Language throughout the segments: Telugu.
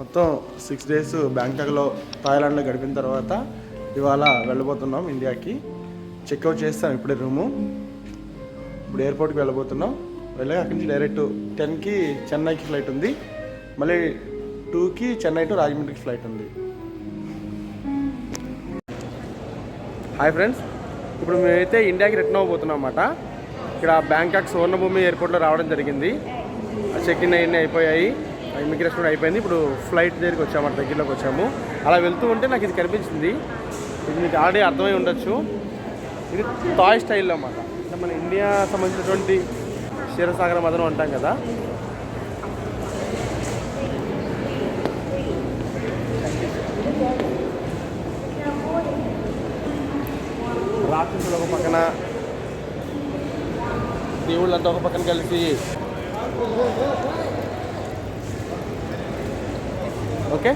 మొత్తం సిక్స్ డేస్ బ్యాంకాక్లో థాయిలాండ్లో గడిపిన తర్వాత ఇవాళ వెళ్ళబోతున్నాం ఇండియాకి. చెక్అవుట్ చేస్తాం ఇప్పుడే రూము. ఇప్పుడు ఎయిర్పోర్ట్కి వెళ్ళబోతున్నాం. వెళ్ళగా అక్కడి నుంచి డైరెక్ట్ టెన్కి చెన్నైకి ఫ్లైట్ ఉంది. మళ్ళీ టూకి చెన్నై టు రాజమండ్రికి ఫ్లైట్ ఉంది. హాయ్ ఫ్రెండ్స్ ఇప్పుడు మేమైతే ఇండియాకి రిటర్న్ అవ్వబోతున్నాం అన్నమాట. ఇక్కడ బ్యాంకాక్ సువర్ణభూమి ఎయిర్పోర్ట్లో రావడం జరిగింది. చెక్ ఇన్ అయ్యి అయిపోయాయి. ఇమిగ్రేషన్ కూడా అయిపోయింది. ఇప్పుడు ఫ్లైట్ దగ్గరికి వచ్చాము దగ్గరలోకి వచ్చాము. అలా వెళ్తూ ఉంటే నాకు ఇది కనిపించింది. ఇది మీకు ఆల్రెడీ అర్థమై ఉండొచ్చు. ఇది టాయ్ స్టైల్లో అన్నమాట. అంటే మన ఇండియా సంబంధించినటువంటి క్షీరసాగర మదనం అంటాం కదా. రాక్షసులు ఒక పక్కన దేవుళ్ళంతా ఒక పక్కన కలిసి ఓకే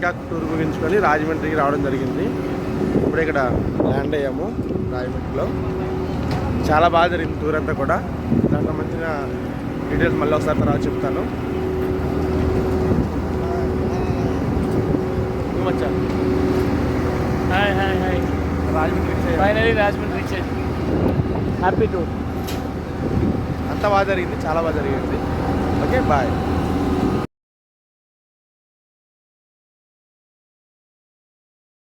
బ్యాంకాక్ టూర్ ముగించుకొని రాజమండ్రికి రావడం జరిగింది. ఇప్పుడు ఇక్కడ ల్యాండ్ అయ్యాము రాజమండ్రిలో. చాలా బాగా జరిగింది టూర్ అంతా కూడా. దానికి సంబంధించిన డీటెయిల్స్ మళ్ళీ ఒకసారి తర్వాత చెప్తాను. Hi hi hi. Rajahmundry. Finally Rajahmundry reach happy tour అంతా బాగా జరిగింది చాలా బాగా జరిగింది. Okay bye.